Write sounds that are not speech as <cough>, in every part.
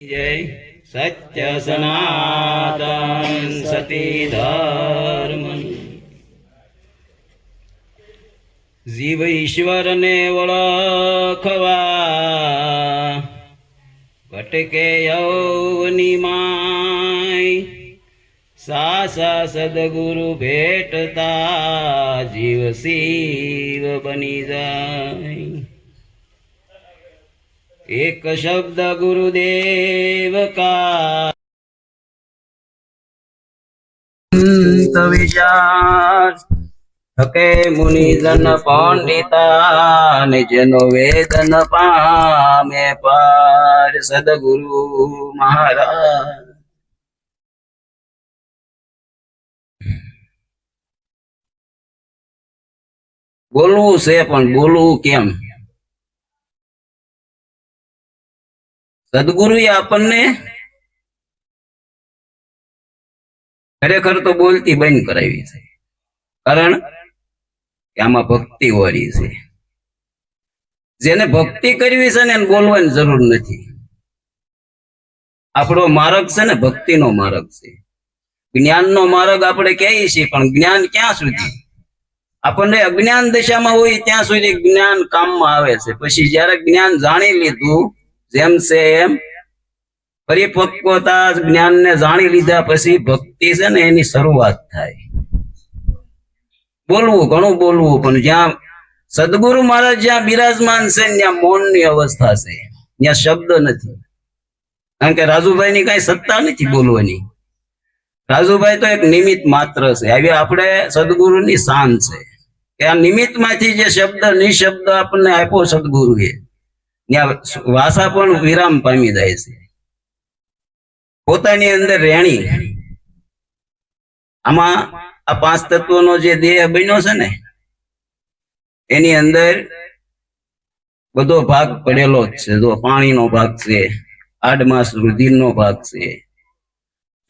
જય સત્ય સનાતન સતી ધર્મ જીવ ઈશ્વરને ઓળખવા ભટકે યૌની માય સાસા સદગુરુ ભેટતા જીવ શિવ બની જાય એક શબ્દ ગુરુદેવ કા વિચાર થકે મુનિજન પંડિતા નિજનો વેદન પામે પાર સદગુરુ મહારાજ. બોલવું છે, પણ બોલવું કેમ? સદગુરુએ આપણને ખરેખર તો બોલતી બંધ કરાવી છે. કારણ કે આમાં ભક્તિ વાળી છે. જેને ભક્તિ કરવી છે ને એને બોલવાની જરૂર નથી. આપણો માર્ગ છે ને ભક્તિનો માર્ગ છે. જ્ઞાનનો માર્ગ આપણે કહીએ છીએ, પણ જ્ઞાન ક્યાં સુધી? આપણને અજ્ઞાન દશામાં હોય ત્યાં સુધી જ્ઞાન કામમાં આવે છે. પછી જ્યારે જ્ઞાન જાણી લીધું જેમ છે એમ પરિપક્વતા જ્ઞાનને જાણી લીધા પછી ભક્તિ છે ને એની શરૂઆત થાય. બોલવું, ઘણું બોલવું, પણ જ્યાં સદગુરુ મહારાજ જ્યાં બિરાજમાન છે ત્યાં મૌનની અવસ્થા છે. ત્યાં શબ્દ નથી. કારણ કે રાજુભાઈ ની કઈ સત્તા નથી બોલવાની. રાજુભાઈ તો એક નિમિત્ત માત્ર છે. આવી આપણે સદગુરુની શાન છે. કે આ નિમિત્તમાંથી જે શબ્દ, નિશબ્દ આપણને આપ્યો સદગુરુએ. વાસા પણ વિરામ પામી જાય છે. પોતાની અંદર રેણી આમાં આ પાંચ તત્વોનો જે દેહ બન્યો છે ને, એની અંદર બધો ભાગ પડેલો જ છે. જો પાણીનો ભાગ છે, આડમાસ રુધિરનો ભાગ છે,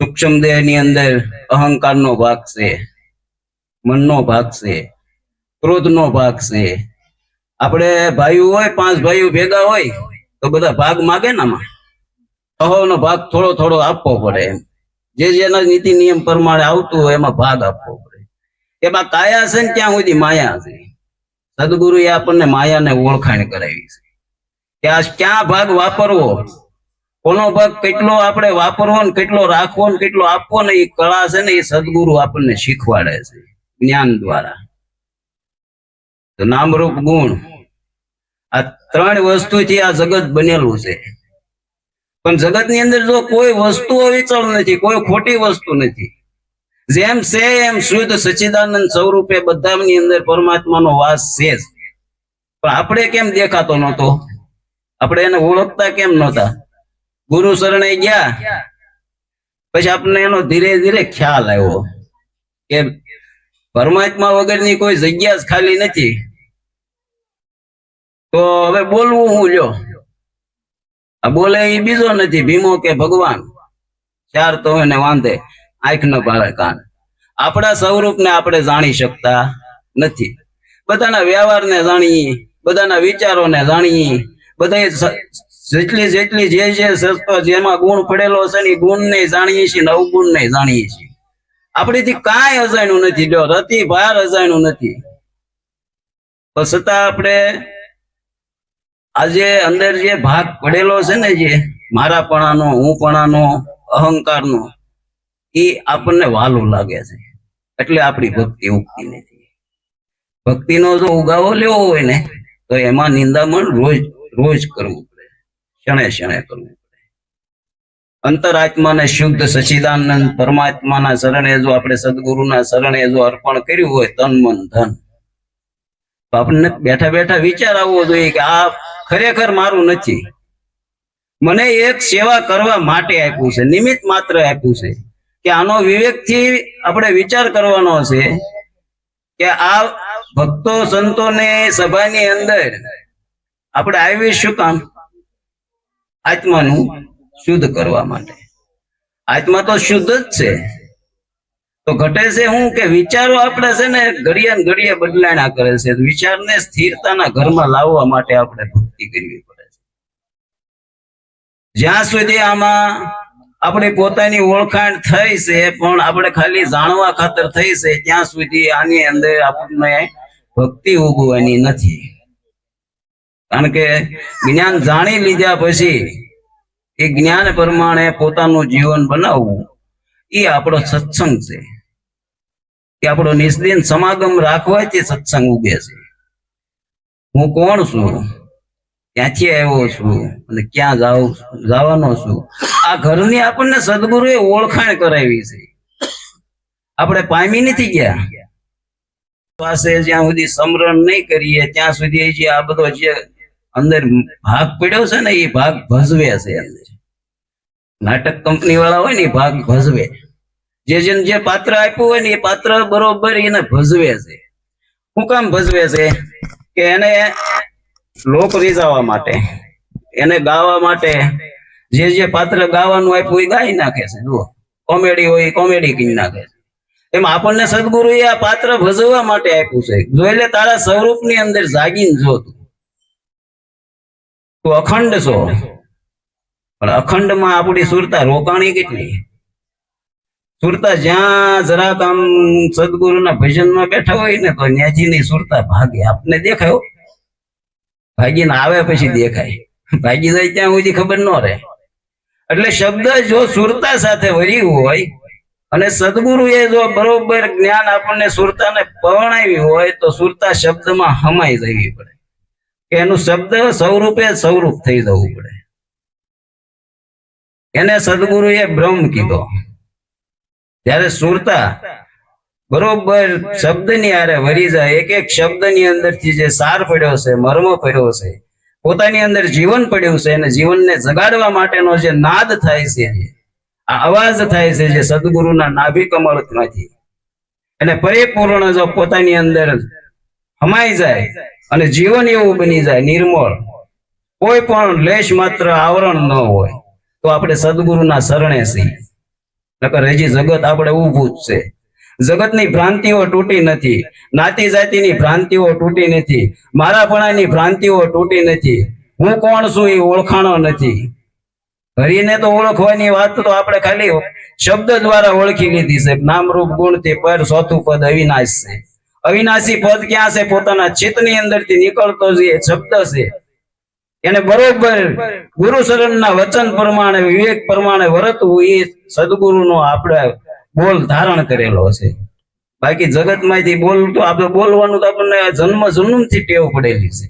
સૂક્ષ્મ દેહની અંદર અહંકારનો ભાગ છે, મનનો ભાગ છે, ક્રોધનો ભાગ છે આપણે ભાઈઓ હોય, પાંચ ભાઈઓ ભેગા હોય, તો બધા ભાગ માગે ને આમાં? અહોનો ભાગ થોડો થોડો આપવો પડે એમ. જે જેના નીતિ નિયમ પ્રમાણે આવતું હોય, એમાં ભાગ આપવો પડે. એમાં કાયા છે ને ત્યાં સુધી માયા છે. સદગુરુએ આપણને માયાને ઓળખાણ કરાવી છે. કે આ ક્યાં ભાગ વાપરવો? કોનો ભાગ કેટલો આપણે વાપરવો ને કેટલો રાખવો ને કેટલો આપવો ને એ કળા છે ને એ સદગુરુ આપણને શીખવાડે છે જ્ઞાન દ્વારા. તો નામરૂપ ગુણ. આ ત્રણ વસ્તુથી આ જગત બનેલું છે. પણ જગતની અંદર જો કોઈ વસ્તુ અવિચળ નથી, કોઈ ખોટી વસ્તુ નથી. જેમ છે એમ શુદ્ધ સચિદાનંદ સ્વરૂપે બધાની અંદર પરમાત્માનો વાસ છે. પણ આપણે કેમ દેખાતો નહોતો? આપણે એને ઓળખતા કેમ નહોતા? ગુરુ શરણે ગયા. પછી આપણને એનો ધીરે ધીરે ખ્યાલ આવ્યો કે પરમાત્મા વગરની કોઈ જગ્યા જ ખાલી નથી. તો હવે બોલવું હું જો આ બોલે એ બીજો નથી, ભીમો કે ભગવાન? ચાર તો એને વાંધે, આંખ ન પાડે કાન. આપણા સ્વરૂપને આપણે જાણી શકતા નથી. બધાના વ્યવહારને જાણીએ, બધાના વિચારોને જાણીએ બધા જેટલી જેટલી જે જે જેમાં ગુણ પડેલો છે ને ગુણ ને જાણીએ છીએ, ને ને જાણીએ છીએ. આપણીથી કાંઈ અજાણ્યું નથી, જો રતિ ભાર અજાણ્યું નથી. પણ છતાં આપણે આજે અંદર જે ભાગ પડેલો છે ને જે મારાપણાનો, હુંપણાનો, અહંકારનો, એ આપણને વાલું લાગે છે. એટલે આપણી ભક્તિ ઉગતી નથી. ભક્તિનો જો ઉગાવો લેવો હોય ને, તો એમાં નિંદામણ રોજ રોજ કરવું પડે. ક્ષણે ક્ષણે કરવું પડે. અંતરાત્માને શુદ્ધ સચિદાનંદ પરમાત્માના શરણે જો આપણે સદગુરુના શરણે જો અર્પણ કર્યું હોય તન મન ધન. આપણને બેઠા બેઠા વિચાર આવવો જોઈએ કે આ ખરેખર મારું નથી. મને એક સેવા કરવા માટે આપ્યું છે, નિમિત્ત માત્ર આપ્યું છે. કે આનો વિવેકથી આપણે વિચાર કરવાનો છે કે આ ભક્તો સંતોને સભાની અંદર આપણે આવી શું કામ? આત્માનું શુદ્ધ કરવા માટે. આત્મા તો શુદ્ધ જ છે. તો ઘટે છે શું કે વિચારો આપણે છે ને ઘડિયા ઘડિયા બદલાણા કરે છે. વિચારને સ્થિરતાના ઘરમાં લાવવા માટે આપણે ભક્તિ કરવી પડે છે. જ્યાં સુધી આમાં આપણી પોતાની ઓળખાણ થઈ છે, પણ આપણે ખાલી જાણવા ખાતર થઈ છે, ત્યાં સુધી આની અંદર આપણને ભક્તિ ઉગવાની નથી. કારણ કે જ્ઞાન જાણી લીધા પછી એ જ્ઞાન પ્રમાણે પોતાનું જીવન બનાવવું એ આપણો સત્સંગ છે. કે આપણો નિષ્દિન સમાગમ રાખવાથી સત્સંગ ઉગે છે. હું કોણ છું? ક્યાંથી આવ્યો છું. અને ક્યાં જાઉં જવાનો છું. આ ઘરની આપણને સદગુરુએ ઓળખાણ કરાવી છે. આપણે પામી નથી ગયા. પાસે જ્યાં સુધી સમરણ નહીં કરીએ, ત્યાં સુધી જે આ બધો જે અંદર ભાગ પડ્યો છે ને, એ ભાગ ભજવે છે અંદર. નાટક કંપની વાળા હોય ને, એ ભાગ ભજવે. જે જેને જે પાત્ર આપ્યું હોય ને, એ પાત્ર બરોબર એને ભજવે છે. શું કામ ભજવે છે? કે એને લોક રીઝાવા માટે, એને ગાવા માટે, જે જે પાત્ર ગાવાનું આપ્યું એ ગાઈ નાખે છે, જુઓ. કોમેડી હોય, કોમેડી કરી નાખે છે. એમ આપણને સદગુરુએ આ પાત્ર ભજવવા માટે આપ્યું છે. જોઈ તારા સ્વરૂપની અંદર જાગીને જો તું. અખંડ છો. પણ અખંડમાં આપણી સુરતા રોકાણી કેટલી? સુરતા જ્યાં જરાક આમ સદગુરુના ભજનમાં બેઠા હોય ને તો ત્યાંથી ની સુરતા ભાગે. આપને દેખાય. ભાગીને આવે પછી દેખાય. ભાગી જાય ત્યાં સુધી ખબર ન રહે. એટલે શબ્દ જો સુરતા સાથે વર્યું હોય અને સદગુરુએ જો બરોબર જ્ઞાન આપણને સુરતાને પવણાવી હોય તો સુરતા શબ્દમાં હમાઈ જવી પડે. કે એનું શબ્દ સ્વરૂપે સ્વરૂપ થઈ જવું પડે. એને સદગુરુએ બ્રહ્મ કીધો. ત્યારે સુરતા બરોબર શબ્દની આરે વરી જાય એક એક શબ્દની અંદરથી જે સાર પડ્યો છે મર્મ પડ્યો છે પોતાની અંદર જીવન પડ્યું છે અને જીવનને જગાડવા માટેનો જે નાદ થાય છે આ અવાજ થાય છે જે સદગુરુના નાભી કમળમાંથી. અને પરિપૂર્ણ જો પોતાની અંદર હમાઈ જાય અને જીવન એવું બની જાય નિર્મળ કોઈ પણ લેશ માત્ર આવરણ ન હોય તો આપણે સદગુરુના શરણે છીએ. નકર હજી જગત આપણે ઊભું જ છે. જગતની ભ્રાંતિઓ તૂટી નથી, નાતી જાતિની ભ્રાંતિઓ તૂટી નથી, મારાપણાની ભ્રાંતિઓ તૂટી નથી, હું કોણ છું એ ઓળખાણો નથી. હરિને તો ઓળખવાની વાત તો આપણે ખાલી શબ્દ દ્વારા ઓળખી લીધી છે. નામરૂપ ગુણથી પર ચોથું પદ અવિનાશ છે. અવિનાશી પદ ક્યાં છે? પોતાના ચિત્તની અંદરથી નીકળતો જે શબ્દ છે, એને બરોબર ગુરુ શરણના વચન પ્રમાણે, વિવેક પ્રમાણે વર્તવું એ સદગુરુનો આપણે બોલ ધારણ કરેલો છે. બાકી જગતમાંથી બોલ તો આપણે બોલવાનું તો આપણને જન્મ જન્મથી ટેવ પડેલી છે.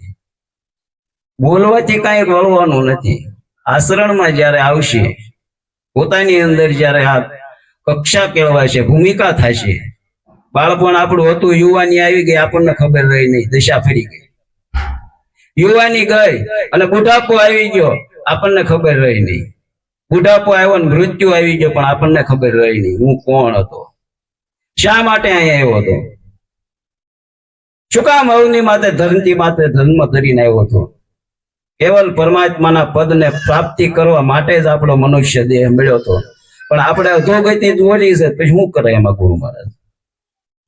બોલવાથી કાંઈ વળવાનું નથી. આશરણમાં જ્યારે આવશે, પોતાની અંદર જ્યારે આ કક્ષા કેળવાશે, ભૂમિકા થશે, બાળપણ આપણું હતું, યુવાની આવી ગઈ, આપણને ખબર રહી નહીં, દશા ફરી ગઈ. યુવાની ગઈ અને બુઢાપો આવી ગયો, આપણને ખબર રહી નહીં. બુઢાપો આવ્યો ને મૃત્યુ આવી ગયો, પણ આપણને ખબર રહી નહીં. હું કોણ હતો? શા માટે અહીંયા આવ્યો હતો? શું અવની માતે ધરતી માતે ધર્મ ધરીને આવ્યો હતો? કેવલ પરમાત્માના પદને પ્રાપ્તિ કરવા માટે જ આપણો મનુષ્ય દેહ મળ્યો હતો. પણ આપણે અધોગતિ દોરી છે પછી શું કરે એમાં ગુરુ મહારાજ?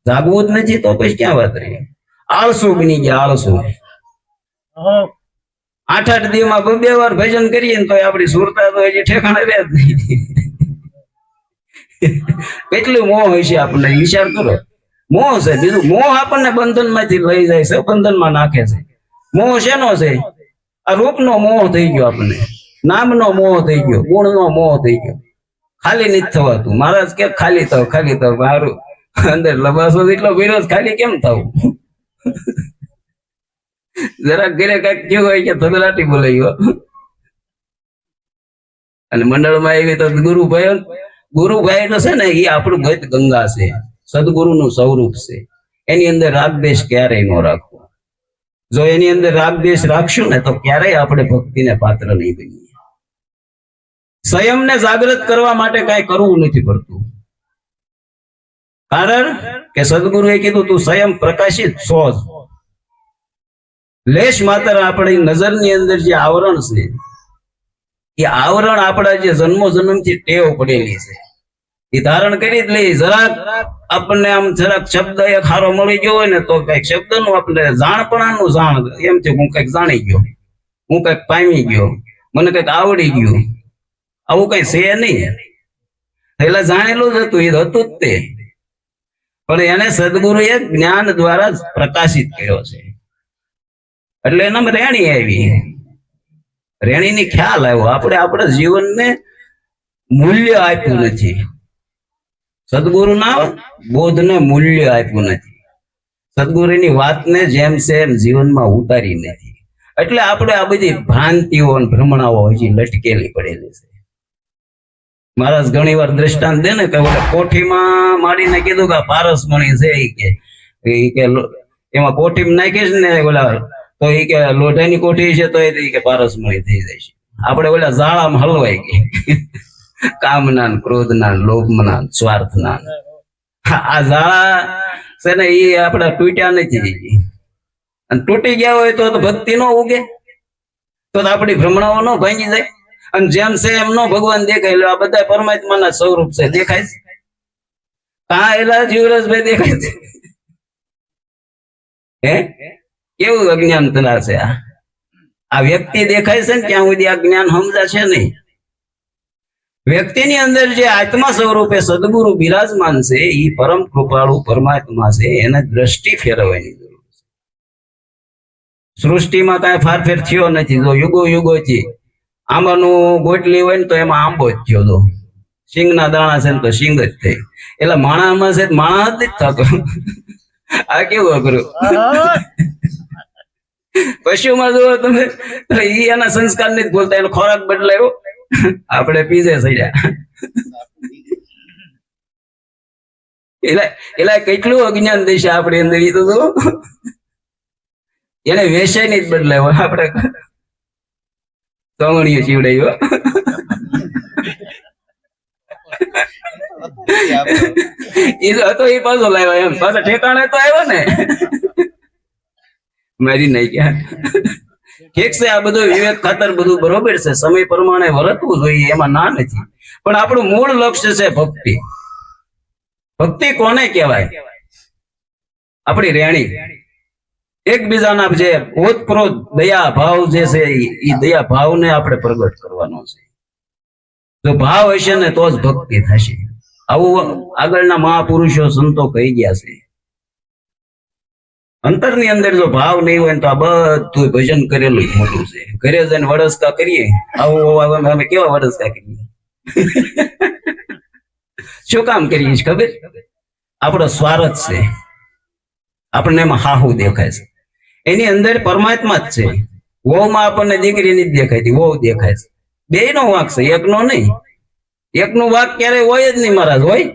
જાગવું જ નથી, તો પછી ક્યાં વાત રહી? આળસુ બની ગયા, આળસુ. આઠ આઠ દિવસમાં બે બે વાર ભજન કરીએ ને તો આપણી સુરતા તો હજી ઠેકાણે રહે જ નહીં. કેટલું મોહ છે આપણને, વિચાર કરો. મોહ છે, બીજું મોહ આપણને બંધનમાંથી લઈ જાય છે, બંધનમાં નાખે છે. મોહ શેનો છે? આ રૂપનો મોહ થઈ ગયો આપણને. નામનો મોહ થઈ ગયો, ગુણનો મોહ થઈ ગયો. ખાલી નથી થવાતું. મહારાજ કે ખાલી થવ ખાલી થવ. મારું અંદર લબાસો એટલો વિરોધ, ખાલી કેમ થવું? જરાક ઘરે કંઈક થયું હોય કે થદલાટી બોલાયો અને મંડળમાં આવી તો ગુરુભાઈ ગુરુભાઈ એટલે છે ને એ આપણું ગત ગંગા છે. સદગુરુનું સ્વરૂપ છે. એની અંદર રાગદેશ ક્યારેય ન રાખવો. જો એની અંદર રાગદેશ રાખશું ને તો ક્યારેય આપણે ભક્તિને પાત્ર નહીં બનીએ. સંયમને જાગૃત કરવા માટે કઈ કરવું નથી પડતું. કારણ કે સદગુરુએ કીધું, તું સંયમ પ્રકાશિત છો જ. લેશ માત્ર આપણી નજરની અંદર જે આવરણ છે, એ આવરણ આપણા જે જન્મો જન્મથી ટેવ પડેલી છે. એ ધારણ કરી જ લઈ જરાક આપણને આમ જરાક શબ્દ એક હારો મળી ગયો હોય ને તો કંઈક શબ્દનું આપણે જાણપણાનું જાણ, એમ છે હું કંઈક જાણી ગયો, હું કંઈક પામી ગયો, મને કંઈક આવડી ગયું. આવું કઈ છે નહીં. એટલે જાણેલું જ હતું એ હતું જ તે. પણ એને સદગુરુએ જ્ઞાન દ્વારા પ્રકાશિત કર્યો છે. એટલે એનામાં રેણી આવી. રેણીની ખ્યાલ આવ્યો. આપણે આપણા જીવનને મૂલ્ય આપ્યું નથી. સદગુરુના બોધને મૂલ્ય આપ્યું નથી. સદગુરુની વાતને જેમ એમ જીવનમાં ઉતારી નથી. એટલે આપણે આ બધી ભ્રાંતિઓ અને ભ્રમણાઓ હજી લટકેલી પડેલી છે. મહારાજ ઘણી વાર દ્રષ્ટાંત દે ને કે કોઠીમાં માડીને કીધું કે પારસમણી છે એ કે. એમાં કોઠીમાં નાખીશ ને ઓલા તો એ કે લોઢાની કોઠી છે તો એ કે પારસમણી થઈ જાય છે. આપણે ઓલા ઝાળામાં હલવાઈ ગઈ કામના ને ક્રોધના લોભ લોભના સ્વાર્થના. આ ઝાળા છે ને એ આપડા તૂટ્યા નથી અને તૂટી ગયા હોય તો ભક્તિ નો ઉગે. તો આપણી ભ્રમણાઓ નો ભાંગી જાય. અને જેમ છે એમ નો ભગવાન દેખાય. આ બધા પરમાત્માના સ્વરૂપ છે. દેખાય છે? હા એલા જીવરાજભાઈ દેખાય છે? હે? કેવું અજ્ઞાન છે આ? આ વ્યક્તિ દેખાય છે ને ત્યાં સુધી આ જ્ઞાન સમજાશે નહીં. વ્યક્તિની અંદર જે આત્મા સ્વરૂપે સદગુરુ બિરાજમાન છે એ પરમ કૃપાળુ પરમાત્મા છે, એને દ્રષ્ટિ ફેરવવાની જરૂર છે. સૃષ્ટિમાં કાંઈ ફારફેર થયો નથી. જો યુગો યુગો થી આંબાનું ગોટલી હોય ને તો એમાં આંબો જ થયો તો સિંગના દાણા છે ને તો સિંગ જ થઈ. એટલે માણામાં છે માણસ માણા જ થતો. આ કેવું અઘરું? પશુમાં જુઓ તમે ઈ એના સંસ્કાર નથી બોલતા, એનો ખોરાક બદલાયો. આપણે પીઝે સડ્યા. એટલે એટલે કેટલું અજ્ઞાન દેશે આપણી અંદર એ તો. એને વેસાય નહીં જ બદલાયો, આપણે. તવણીઓ ચીવડાયો. એ તો હતો એ પાછો લાવ્યો એમ. પાછો ઠેકાણે તો આવ્યો ને. મારી નહીં ગયા. ઠીક છે, આ બધું વિવેક, ખાતર બધું બરોબર છે. સમય પ્રમાણે વર્તવું જોઈએ, એમાં ના નથી. પણ આપણું મૂળ લક્ષ્ય છે ભક્તિ. ભક્તિ કોને કહેવાય? આપણી રેણી. એકબીજાના જે ઓતપ્રોત દયા ભાવ જે છે એ દયા ભાવને આપણે પ્રગટ કરવાનો છે. જો ભાવ હશે ને, તો જ ભક્તિ થશે. આવું આગળના મહાપુરુષો સંતો કહી ગયા છે. અંતરની અંદર જો ભાવ નહીં હોય તો આ બધું ભજન કરેલું મોટું છે. ઘરે જઈને વડસકા કરીએ. આવું અમે કેવા વડસકા કરીએ? <laughs> શું કામ કરીએ છીએ ખબર? આપણો સ્વાર્થ છે. આપણને એમાં હાહુ દેખાય છે. એની અંદર પરમાત્મા જ છે. વહુમાં આપણને દીકરી નથી દેખાતી વહુ દેખાય છે. બે નો વાંક છે, એકનો નહીં. એકનું વાંક ક્યારે હોય જ નહીં મહારાજ, હોય?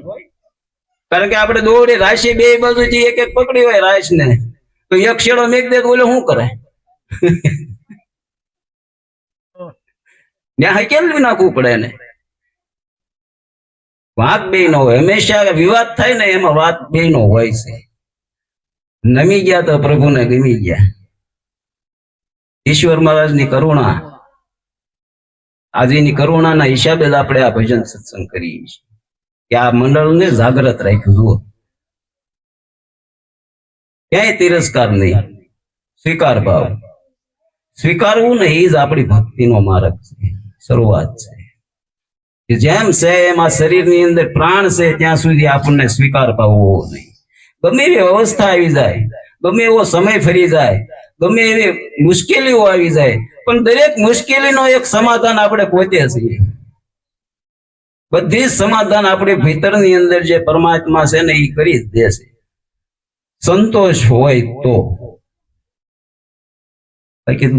કારણ કે આપણે દોડી રાશિ બે બાજુથી એક એક પકડી હોય રાશ ને તો એક શેડો મેઘ દે બોલે શું કરે? ત્યાં કેમ નાખવું પડે ને વાત બે નો હોય. હંમેશા વિવાદ થાય ને એમાં વાત બે નો હોય છે. નમી ગયા તો પ્રભુને ગમી ગયા. ઈશ્વર મહારાજની કરુણા. આજની કરુણાના હિસાબે જ આપણે આ ભજન સત્સંગ કરીએ છીએ. કે આ મંડળને જાગ્રત રાખ્યું, જુઓ. ક્યાંય તિરસ્કાર નહીં. સ્વીકાર ભાવ. સ્વીકારવું નહીં જ આપણી ભક્તિનો માર્ગ છે. શરૂઆત છે. કે જેમ છે એમાં શરીરની અંદર પ્રાણ છે ત્યાં સુધી આપણને સ્વીકાર પાવવો નહીં. ગમે એવી અવસ્થા આવી જાય, ગમે એવો સમય ફરી જાય, ગમે એવી મુશ્કેલીઓ આવી જાય, પણ દરેક મુશ્કેલીનો એક સમાધાન આપણે પોતે છીએ. બધી જ સમાધાન આપણી ભીતરની અંદર જે પરમાત્મા છે ને એ કરી જ દેશે સંતોષ હોય તો.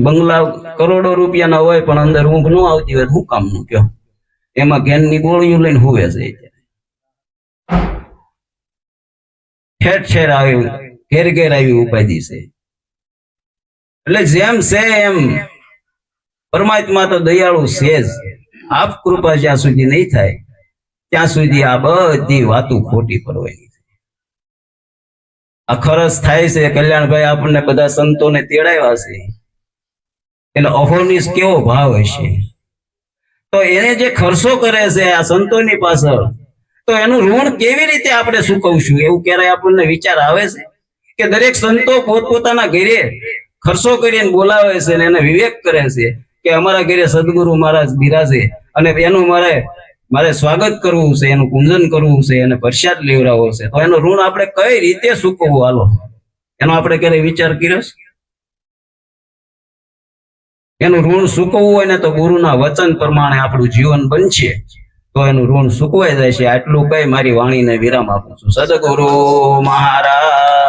બંગલા કરોડો રૂપિયાના હોય, પણ અંદર ઊંઘ ન આવતી હોય, શું કામનું કયો? એમાં ઘેનની ગોળીઓ લઈને હુવે છે ઠેર ઠેર આવી, ઘેર ઘેર આવી ઉપાધિ છે. એટલે જેમ છે એમ, પરમાત્મા તો દયાળુ છે જ. આપ કૃપા જ્યાં સુધી નહીં થાય, ત્યાં સુધી આ બધી વાતો ખોટી પડવાની આ ખરસ થાય છે, કલ્યાણભાઈ આપણને બધા સંતોને તેડાવ્યા છે. એટલે અહોનિશ કેવો ભાવ હશે? તો એને જે ખર્ચો કરે છે આ સંતોની પાછળ, તો એનું ઋણ કેવી રીતે આપણે ચૂકવશું એવું ક્યારેય આપણને વિચાર આવે છે? કે દરેક સંતો પોતપોતાના ઘરે ખર્ચો કરીને બોલાવે છે અને એને વિવેક કરે છે કે અમારા ઘરે સદગુરુ મહારાજ બિરાજે અને એનું મારે મારે સ્વાગત કરવું છે, એનું પૂજન કરવું છે અને પ્રસાદ લેવડાવવો છે. તો એનો ઋણ આપણે કઈ રીતે ચૂકવવું? હાલો. એનો આપણે ક્યારે વિચાર કર્યો છે? એનું ઋણ સુકવવું હોય ને તો ગુરુના વચન પ્રમાણે આપણું જીવન બનશે. તો એનું ઋણ સુકવાઈ જાય છે. આટલું કઈ મારી વાણીને વિરામ આપું છું. સદગુરુ મહારાજ.